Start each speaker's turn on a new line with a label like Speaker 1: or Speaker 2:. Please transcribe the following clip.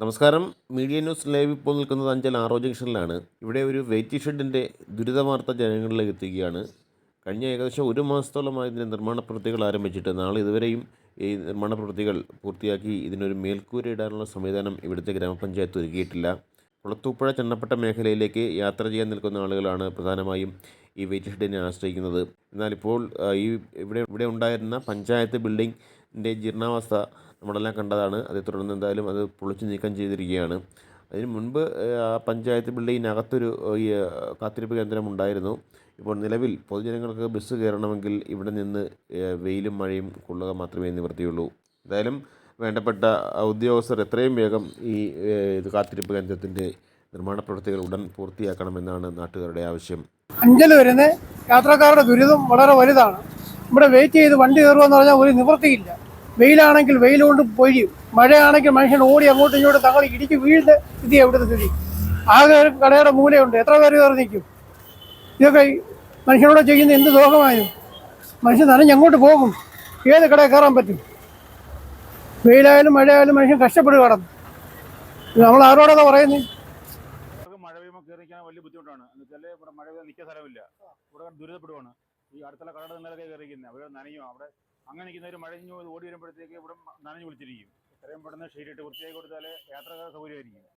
Speaker 1: നമസ്കാരം. Media news live ഇപ്പോൾ നിൽക്കുന്നത് അഞ്ചൽ ആറോ ജംഗ്ഷനിലാണ്. ഇവിടെ ഒരു വെയിറ്റ് ഷെഡിന്റെ ദുരിത വാർത്ത ജനങ്ങളിലേക്ക് എത്തിക്കുകയാണ്. കഴിഞ്ഞ ഏകദേശം ഒരു മാസത്തോളമായി ഇതിന്റെ നിർമ്മാണ പ്രവൃത്തികൾ ആരംഭിച്ചിട്ട് നാളെ ഇതുവരെയും ഈ നിർമ്മാണ പ്രവൃത്തികൾ പൂർത്തിയാക്കി ഇതിനൊരു മേൽക്കൂര ഇടാനുള്ള സംവിധാനം ഇവിടുത്തെ ഗ്രാമപഞ്ചായത്ത് ഒരുക്കിയിട്ടില്ല. കുളത്തൂപ്പുഴ ചെണ്ണപ്പെട്ട മേഖലയിലേക്ക് യാത്ര ചെയ്യാൻ നിൽക്കുന്ന ആളുകളാണ് പ്രധാനമായും ഈ വെയിറ്റ് ഷെഡിനെ ആശ്രയിക്കുന്നത്. എന്നാൽ ഇപ്പോൾ ഈ ഇവിടെ ഇവിടെ ഉണ്ടായിരുന്ന പഞ്ചായത്ത് ബിൽഡിങ്ങിന്റെ ജീർണാവസ്ഥ നമ്മളെല്ലാം കണ്ടതാണ്. അതേ തുടർന്ന് എന്തായാലും അത് പൊളിച്ചു നീക്കം ചെയ്തിരിക്കുകയാണ്. അതിന് മുൻപ് ആ, പഞ്ചായത്ത് ബിൽഡിങ്ങിനകത്തൊരു ഈ കാത്തിരിപ്പ് കേന്ദ്രം ഉണ്ടായിരുന്നു. ഇപ്പോൾ നിലവിൽ പൊതുജനങ്ങൾക്ക് ബസ് കയറണമെങ്കിൽ ഇവിടെ നിന്ന് വെയിലും മഴയും കൊള്ളുക മാത്രമേ നിവൃത്തിയുള്ളൂ. എന്തായാലും വേണ്ടപ്പെട്ട ഉദ്യോഗസ്ഥർ എത്രയും വേഗം ഈ ഇത് കാത്തിരിപ്പ് കേന്ദ്രത്തിന്റെ നിർമ്മാണ പ്രവൃത്തികൾ ഉടൻ പൂർത്തിയാക്കണമെന്നാണ് നാട്ടുകാരുടെ ആവശ്യം.
Speaker 2: അഞ്ചൽ വരുന്ന യാത്രക്കാരുടെ ദുരിതം വളരെ വലുതാണ്. ഇവിടെ വെയിറ്റ് ചെയ്ത് വണ്ടി കയറുക എന്ന് പറഞ്ഞാൽ ഒരു നിവൃത്തിയില്ല. വെയിലാണെങ്കിൽ വെയിൽ കൊണ്ട് പൊഴിയും മഴയാണെങ്കിൽ മനുഷ്യൻ ഓടി അങ്ങോട്ടും ഇങ്ങോട്ടും തങ്ങൾ ഇടിച്ച് വീഴുന്ന സ്ഥിതി എവിടുത്തെ സ്ഥിതി. ആകെ ഒരു കടയുടെ മൂലയുണ്ട്. എത്ര പേര് കയറി നിൽക്കും? ഇതൊക്കെ മനുഷ്യനോട് ചെയ്യുന്ന എന്ത് ദോഷമായും മനുഷ്യൻ നനഞ്ഞ് അങ്ങോട്ട് പോകും. ഏത് കടയിൽ കയറാൻ പറ്റും? വെയിലായാലും മഴയായാലും മനുഷ്യൻ കഷ്ടപ്പെട്ട് കടന്നു. നമ്മൾ ആരോടൊക്കെ പറയുന്നത്
Speaker 3: മഴ വലിയ ബുദ്ധിമുട്ടാണ്. മഴ നിൽക്കാൻ സ്ഥലമില്ല. ദുരിതപ്പെടുവാണ്. ഈ അടുത്തുള്ള കടയുടെ നിലക്കെ കയറിയിരിക്കുന്നത് അവർ നനയും അവിടെ അങ്ങനെ നിൽക്കുന്നവർ മഴ ഓടി വരുമ്പോഴത്തേക്ക് ഇവിടെ നനഞ്ഞു വിളിച്ചിരിക്കും എത്രയും പെട്ടെന്ന് ഷീറ്റിട്ട് വൃത്തിയാക്കി കൊടുത്താൽ യാത്രക്കാർ സൗകര്യമായിരിക്കും.